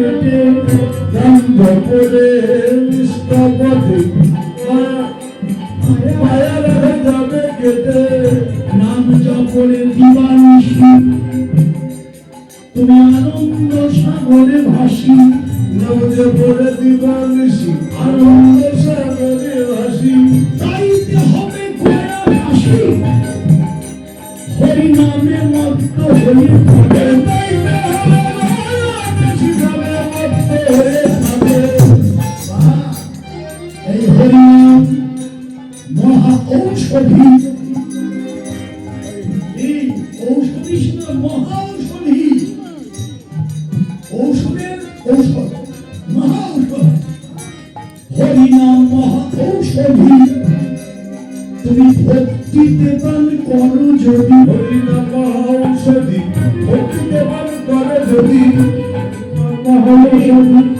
কেটে গন্ধ করে নিষ্ঠপথে মায়ার যাবে কেটে। নাম জপরে দিবানিশি তুমি আনন্দ সাগরে ভাসি নদে পড়ে দিবানিশি আনন্দ সাগরে ভাসি। গাইতে হবে কোয়া হাসি হরি নামে মত্ত হরি থাকে। এই হরি নাম মহা ঔষধি এই ঔষধি ছিল মহা ঔষধি ঔষধের ঔষধ মহা ঔষধ হরি নাম মহা ঔষধি তুমি ভক্তিতে পান করো যদি হরি নাম মহা ঔষধি ভক্তিতে পান করো যদি মহা ঔষধি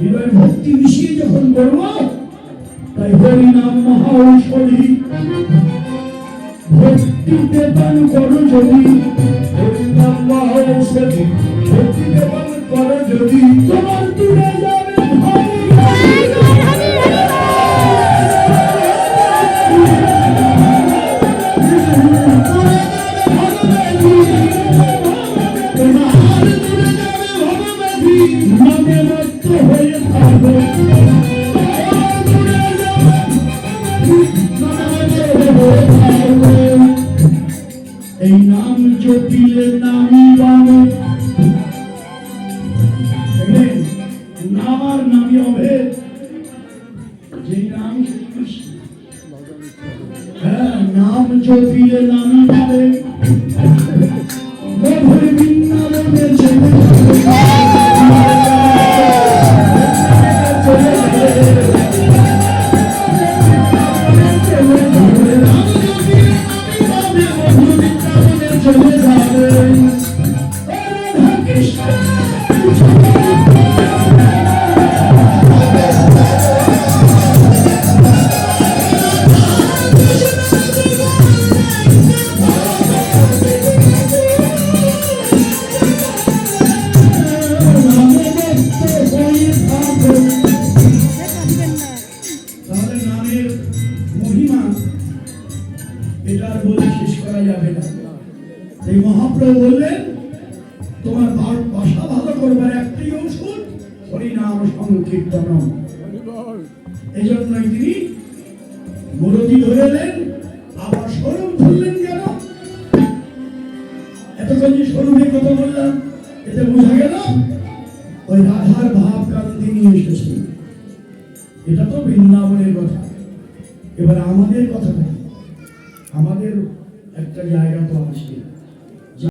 হৃদয় ভক্তি মিশিয়ে যখন বলব, তাই হরিনাম মহাঔষধি। ভক্তিতে পান করো যদি, হরিনাম মহাঔষধি। ভক্তিতে পান করো যদি, তোমার দূরে জপিলে নামি বামে দেখলেন? নাম আর নামি অভেদ যে নাম শ্রীকৃষ্ণ হ্যাঁ নাম জপিলে নামি পাবে মধুর বৃন্দাবনে এটা বলে শেষ করা যাবে না। এই মহাপ্রভু বললেন, তোমার ভাষা ভালো করবার একটাই ঔষধ, হরিনাম সংকীর্তন এই জন্যই তিনি মুরতি ধরে এলেন, আবার স্বরূপ ধরলেন কেন? এতক্ষণ যে স্বরূপের কথা বললাম, এতে বোঝা গেল, ওই রাধার ভাব কান্তি নিয়ে এসেছে। এটা তো বৃন্দাবনের কথা। এবার আমাদের কথা। আমাদের একটা জায়গা তো আছে।